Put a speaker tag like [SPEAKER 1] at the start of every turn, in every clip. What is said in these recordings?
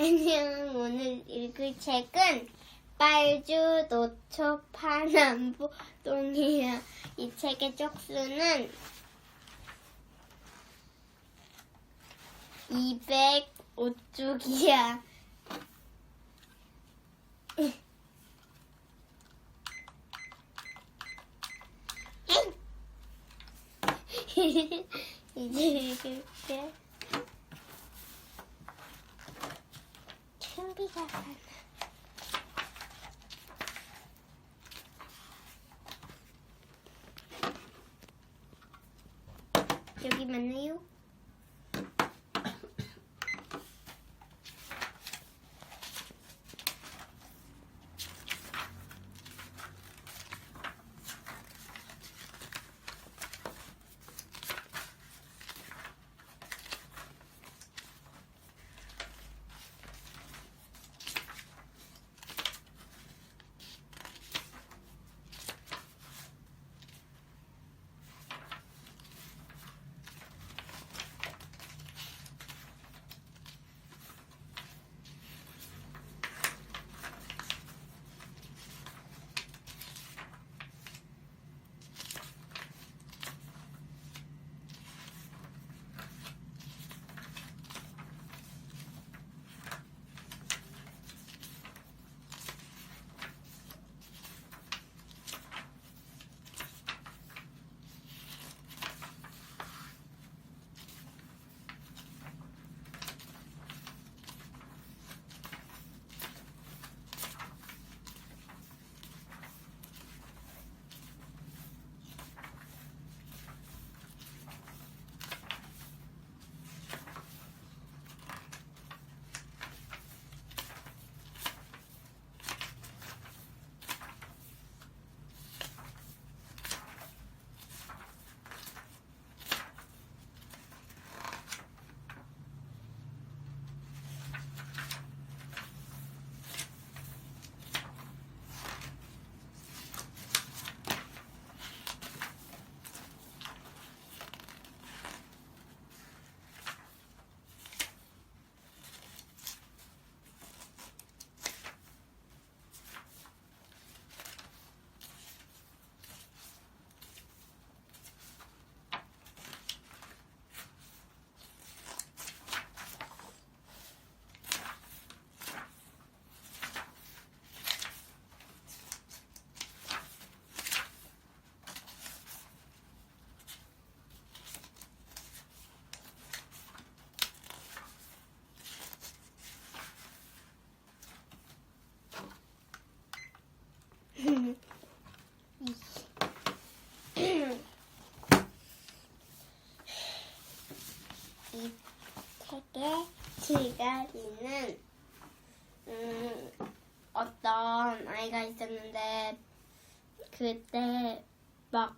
[SPEAKER 1] 안녕. 오늘 읽을 책은 빨주, 노초, 파남보, 똥이야. 이 책의 쪽수는 205쪽이야. 이제 읽을게. 여기 맞나요? 지가리는 음, 어떤 아이가 있었는데 그때 막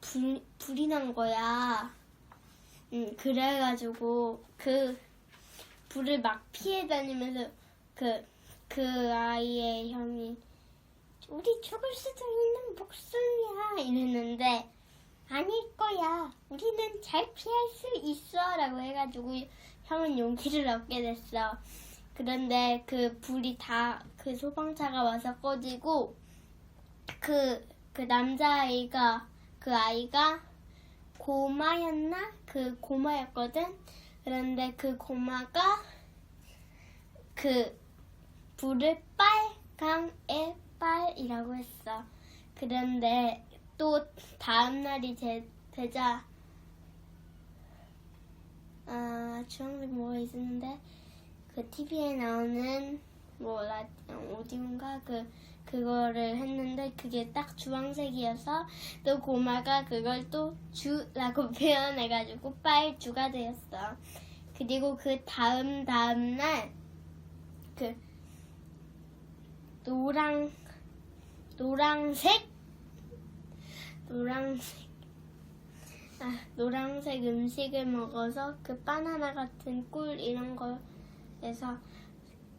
[SPEAKER 1] 불, 불이 난 거야. 음, 그래가지고 그 불을 막 피해 다니면서 그, 그 아이의 형이 우리 죽을 수도 있는 목숨이야 이랬는데 아닐 거야. 우리는 잘 피할 수 있어. 라고 해가지고 형은 용기를 얻게 됐어. 그런데 그 불이 다 그 소방차가 와서 꺼지고 그, 그 남자아이가 그 아이가 고마였나? 그 고마였거든? 그런데 그 고마가 그 불을 빨강의 빨이라고 했어. 그런데 또 다음 날이 제, 되자 아 주황색 뭐가 있었는데 그 TV에 나오는 뭐 라, 오디오인가? 그 그거를 했는데 그게 딱 주황색이어서 또 고마가 그걸 또 주라고 표현해가지고 빨주가 되었어. 그리고 그 다음 다음 날 그 노랑 노랑색? 노랑색. 아 노랑색 음식을 먹어서 그 바나나 같은 꿀 이런 거에서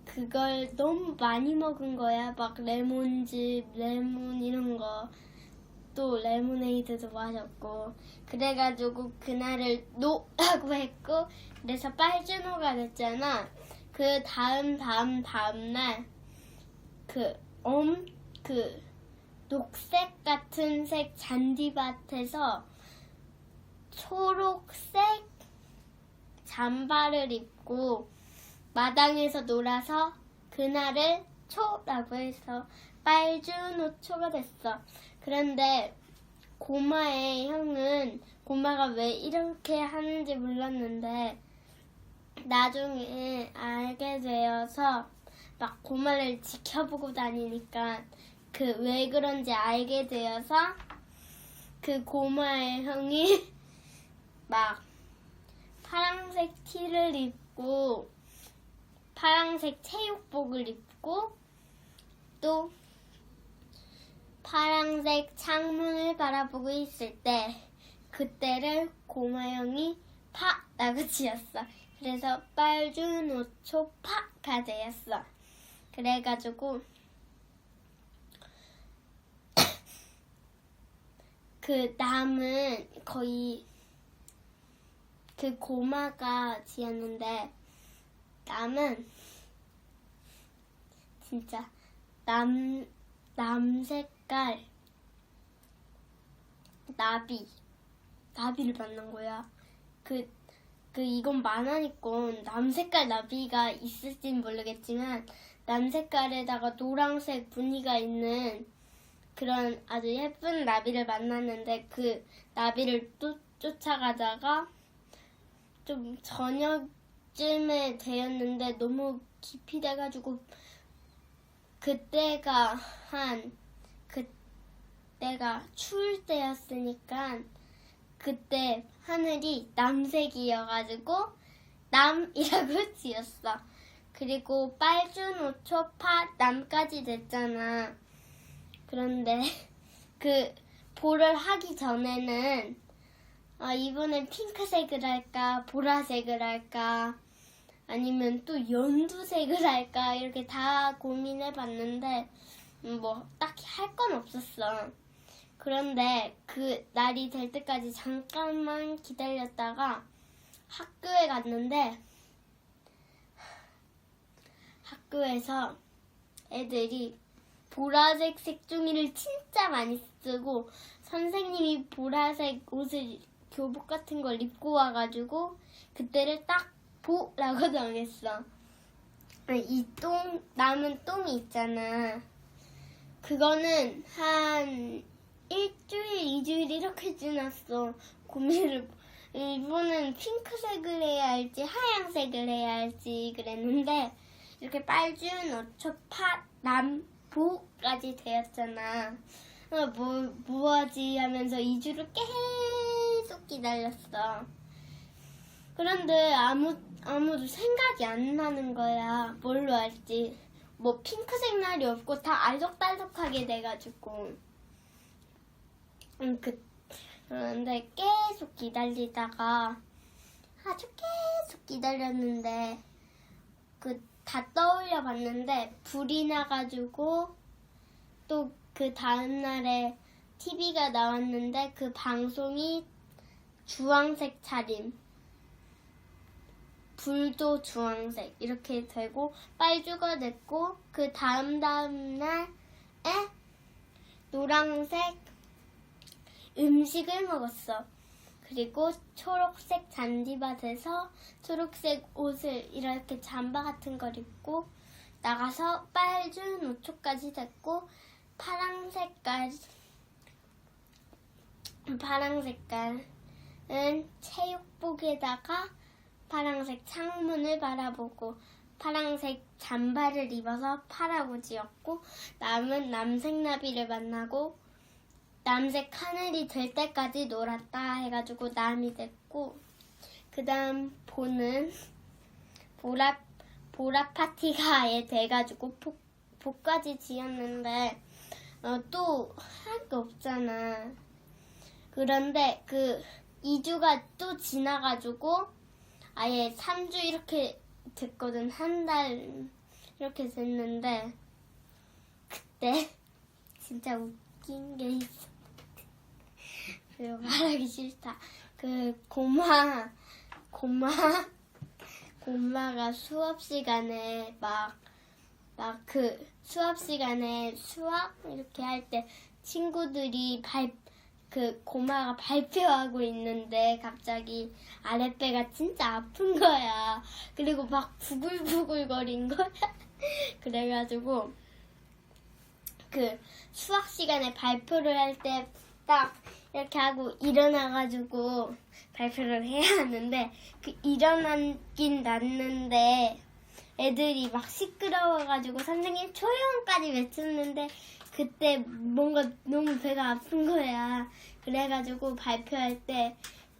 [SPEAKER 1] 그걸 너무 많이 먹은 거야. 막 레몬즙 레몬 이런 거. 또 레모네이드도 마셨고. 그래가지고 그날을 노라고 했고 그래서 빨주노가 됐잖아. 그 다음 다음 다음 날 그엄그 녹색 같은 색 잔디밭에서 초록색 잠바를 입고 마당에서 놀아서 그날을 초라고 해서 빨주노초가 됐어. 그런데 고마의 형은 고마가 왜 이렇게 하는지 몰랐는데 나중에 알게 되어서 막 고마를 지켜보고 다니니까 그 왜 그런지 알게 되어서 그 고마의 형이 막 파란색 티를 입고 파란색 체육복을 입고 또 파란색 창문을 바라보고 있을 때 그때를 고마형이 파 라고 지었어. 그래서 빨주노초 파가 되었어. 그래가지고 그 남은 거의 그 고마가 지었는데 남은 진짜 남, 남 색깔 나비 나비를 만난 거야. 그, 그 이건 만화니까 남 색깔 나비가 있을진 모르겠지만 남 색깔에다가 노란색 무늬가 있는 그런 아주 예쁜 나비를 만났는데 그 나비를 또 쫓아가다가 좀 저녁쯤에 되었는데 너무 깊이 돼가지고 그때가 한 그때가 추울 때였으니까 그때 하늘이 남색이어가지고 남이라고 지었어. 그리고 빨주노초파 남까지 됐잖아. 그런데 그 볼을 하기 전에는 아, 이번엔 핑크색을 할까, 보라색을 할까, 아니면 또 연두색을 할까, 이렇게 다 고민해 봤는데, 음, 뭐, 딱히 할 건 없었어. 그런데 그 날이 될 때까지 잠깐만 기다렸다가 학교에 갔는데, 학교에서 애들이 보라색 색종이를 진짜 많이 쓰고 선생님이 보라색 옷을 교복 같은 걸 입고 와가지고 그때를 딱 보라고 정했어. 이 똥 남은 똥이 있잖아. 그거는 한 일주일, 이주일 이렇게 지났어. 고민을 이번엔 핑크색을 해야 할지 하얀색을 해야 할지 그랬는데 이렇게 빨준 어초파 남보까지 되었잖아. 어, 뭐, 뭐하지 하면서 2주를 계속 기다렸어. 그런데 아무, 아무도 생각이 안 나는 거야. 뭘로 할지. 뭐 핑크색 날이 없고 다 알록달록하게 돼가지고. 음, 그, 그런데 계속 기다리다가 아주 계속 기다렸는데 그 다 떠올려 봤는데 불이 나가지고 또 그 다음날에 TV가 나왔는데 그 방송이 주황색 차림. 불도 주황색 이렇게 되고 빨주가 됐고 그 다음 다음 날에 노란색 음식을 먹었어. 그리고 초록색 잔디밭에서 초록색 옷을 이렇게 잠바 같은 걸 입고 나가서 빨준 우초까지 됐고 파랑 색깔 파랑 색깔 은 체육복에다가 파랑색 창문을 바라보고 파랑색 잠바를 입어서 파라고 지었고 남은 남색 나비를 만나고 남색 하늘이 될 때까지 놀았다 해가지고 남이 됐고 그 다음 보는 보라 보라 파티가 아예 돼가지고 복, 복까지 지었는데 어, 또 할 게 없잖아. 그런데 그 2주가 또 지나가지고 아예 3주 이렇게 됐거든. 한 달 이렇게 됐는데 그때 진짜 웃긴 게 있어. 그리고 말하기 싫다. 그 고마 고마 엄마가 수업 시간에 막, 막 그 수업 시간에 수학 이렇게 할 때 친구들이 발, 그 고마가 발표하고 있는데 갑자기 아랫배가 진짜 아픈 거야. 그리고 막 부글부글 거린 거야. 그래가지고 그 수학 시간에 발표를 할 때 딱 이렇게 하고 일어나가지고 발표를 해야 하는데 그 일어나긴 났는데 애들이 막 시끄러워가지고 선생님 조용까지 외쳤는데 그때 뭔가 너무 배가 아픈 거야. 그래가지고 발표할 때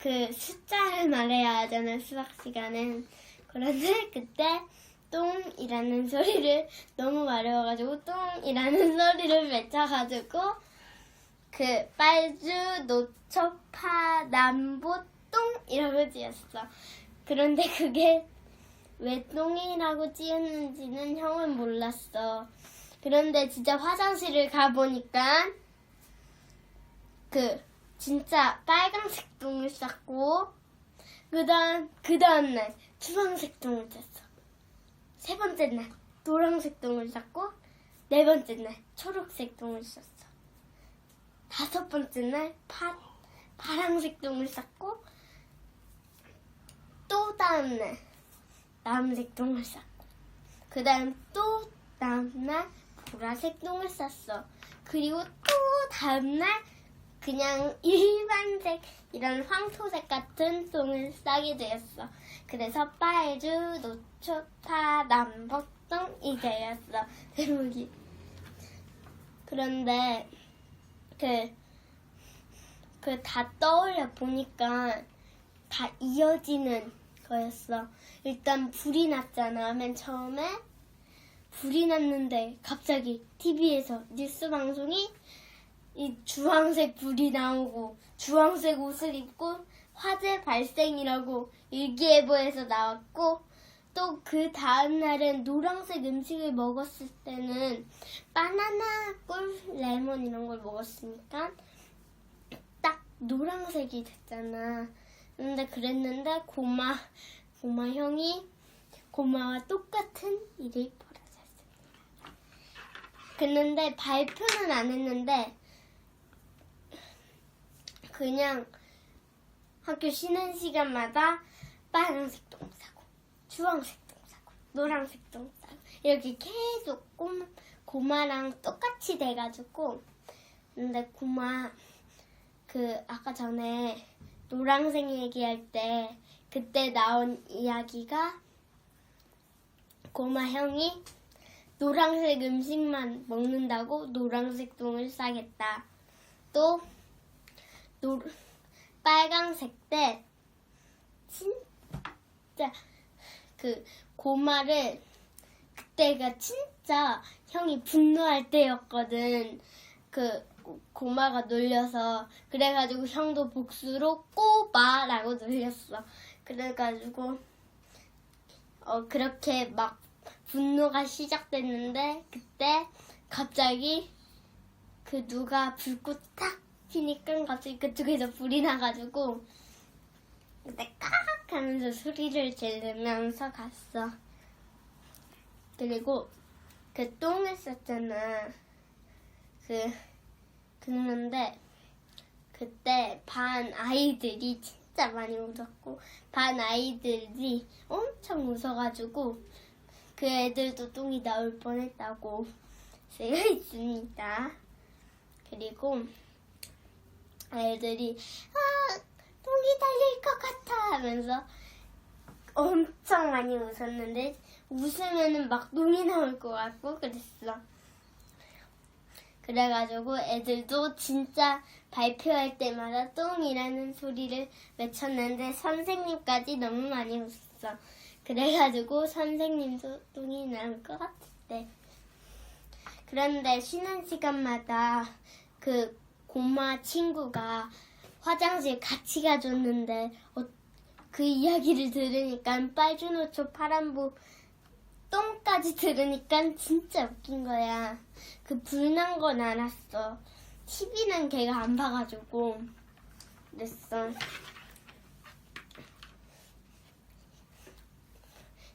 [SPEAKER 1] 그 숫자를 말해야 하잖아 수학 시간엔. 그런데 그때 똥이라는 소리를 너무 마려워가지고 똥이라는 소리를 외쳐가지고 그 빨주 노초파 남보 똥 이라고 지었어. 그런데 그게 왜 똥이라고 지었는지는 형은 몰랐어. 그런데 진짜 화장실을 가보니까 그 진짜 빨간색 똥을 쌌고 그다음 그 다음 날 주황색 똥을 쌌어. 세 번째 날 노란색 똥을 쌌고 네 번째 날 초록색 똥을 쌌어. 다섯 번째 날 파, 파란색 똥을 쌌고 또 다음 날 남색 똥을 쌌고 그 다음 또 다음 날 보라색 똥을 쌌어. 그리고 또 다음 날 그냥 일반색 이런 황토색 같은 똥을 싸게 되었어. 그래서 빨주, 노초, 파, 남북똥 이게였어. 제목이. 그런데 그, 그 다 떠올려 보니까 다 이어지는 거였어. 일단 불이 났잖아, 맨 처음에. 불이 났는데 갑자기 TV에서 뉴스 방송이 이 주황색 불이 나오고 주황색 옷을 입고 화재 발생이라고 일기예보에서 나왔고 또 그 다음 날은 노란색 음식을 먹었을 때는 바나나, 꿀, 레몬 이런 걸 먹었으니까 딱 노란색이 됐잖아. 근데 그랬는데 고마 고마 형이 고마와 똑같은 일이 벌어졌습니다. 그런데 발표는 안 했는데 그냥 학교 쉬는 시간마다 빨간색 똥 싸고 주황색 똥 싸고 노란색 똥 싸고 이렇게 계속 꼬, 고마랑 똑같이 돼가지고 근데 고마 그 아까 전에 노란색 얘기할 때 그때 나온 이야기가 고마 형이 노란색 음식만 먹는다고 노란색 똥을 싸겠다. 또 노, 빨강색 때 진짜 그 고마를 그때가 진짜 형이 분노할 때였거든. 그 고마가 놀려서 그래가지고 형도 복수로 꼬마라고 놀렸어. 그래가지고 어 그렇게 막 분노가 시작됐는데 그때 갑자기 그 누가 불꽃 탁 피니까 갑자기 그쪽에서 불이 나가지고 그때 깍 하면서 소리를 지르면서 갔어. 그리고 그 똥을 쌌잖아. 그 그런데 그때 반 아이들이 진짜 많이 웃었고 반 아이들이 엄청 웃어가지고 그 애들도 똥이 나올 뻔했다고 쓰여 있습니다. 그리고 아이들이 아 똥이 달릴 것 같아 하면서 엄청 많이 웃었는데 웃으면은 막 똥이 나올 것 같고 그랬어. 그래가지고 애들도 진짜 발표할 때마다 똥이라는 소리를 외쳤는데 선생님까지 너무 많이 웃었어. 그래가지고 선생님도 똥이 나올 것 같았대. 그런데 쉬는 시간마다 그 고마 친구가 화장실 같이 가줬는데 어, 그 이야기를 들으니까 빨주노초 파란보 똥까지 들으니까 진짜 웃긴 거야. 그 불난 건 알았어. TV는 걔가 안 봐가지고 그랬어.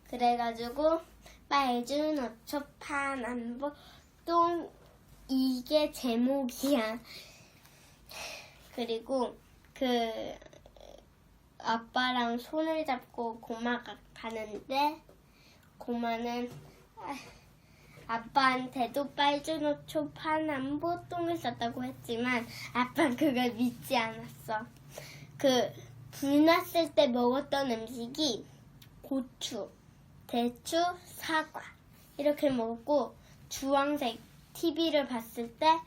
[SPEAKER 1] 그래가지고 빨주 노초 파남보 똥 이게 제목이야. 그리고 그 아빠랑 손을 잡고 고마가 가는데 고마는 아, 아빠한테도 빨주노초 파남보 똥을 쌌다고 했지만 아빠는 그걸 믿지 않았어. 그 불났을 때 먹었던 음식이 고추, 대추, 사과 이렇게 먹고 주황색 TV를 봤을 때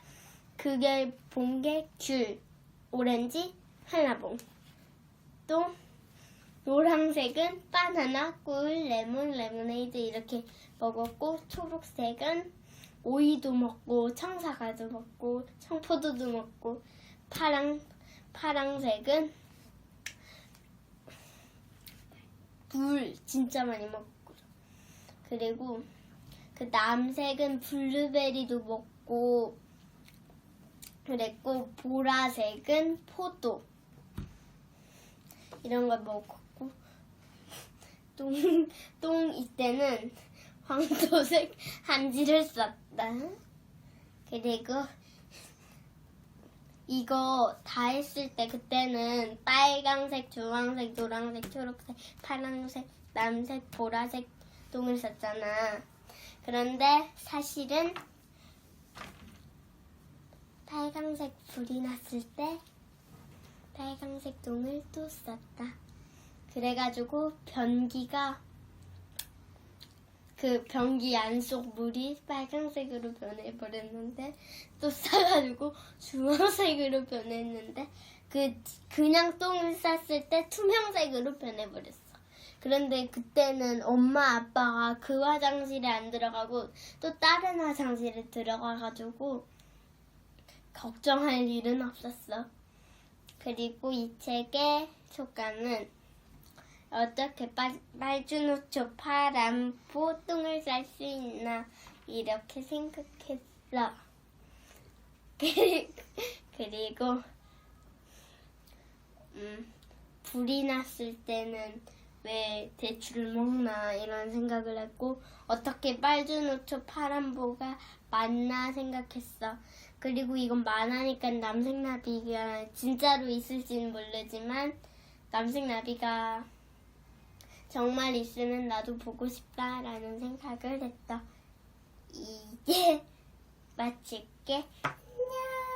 [SPEAKER 1] 그게 본 게 귤, 오렌지, 한라봉. 또 노란색은 바나나, 꿀, 레몬, 레모네이드 이렇게 먹었고 초록색은 오이도 먹고 청사과도 먹고 청포도도 먹고 파랑 파랑색은 물 진짜 많이 먹고. 그리고 그 남색은 블루베리도 먹고 그랬고 보라색은 포도 이런 걸 먹었고 똥, 똥 이때는 황토색 한지를 썼다. 그리고 이거 다 했을 때 그때는 빨강색, 주황색, 노란색, 초록색, 파란색, 남색, 보라색 똥을 썼잖아. 그런데 사실은 빨강색 불이 났을 때 빨강색 똥을 또 썼다. 그래가지고 변기가 그 변기 안속 물이 빨간색으로 변해버렸는데 또 싸가지고 주황색으로 변했는데 그 그냥 똥을 쌌을 때 투명색으로 변해버렸어. 그런데 그때는 엄마 아빠가 그 화장실에 안 들어가고 또 다른 화장실에 들어가가지고 걱정할 일은 없었어. 그리고 이 책의 효과는 어떻게 빨, 빨주노초 파란 보통을 쌀 수 있나 이렇게 생각했어. 그리고, 음, 불이 났을 때는 왜 대추를 먹나 이런 생각을 했고 어떻게 빨주노초 파란보가 맞나 생각했어. 그리고 이건 만화니까 남색나비가 진짜로 있을지는 모르지만 남색나비가 정말 있으면 나도 보고 싶다라는 생각을 했다. 이제 마칠게. 안녕.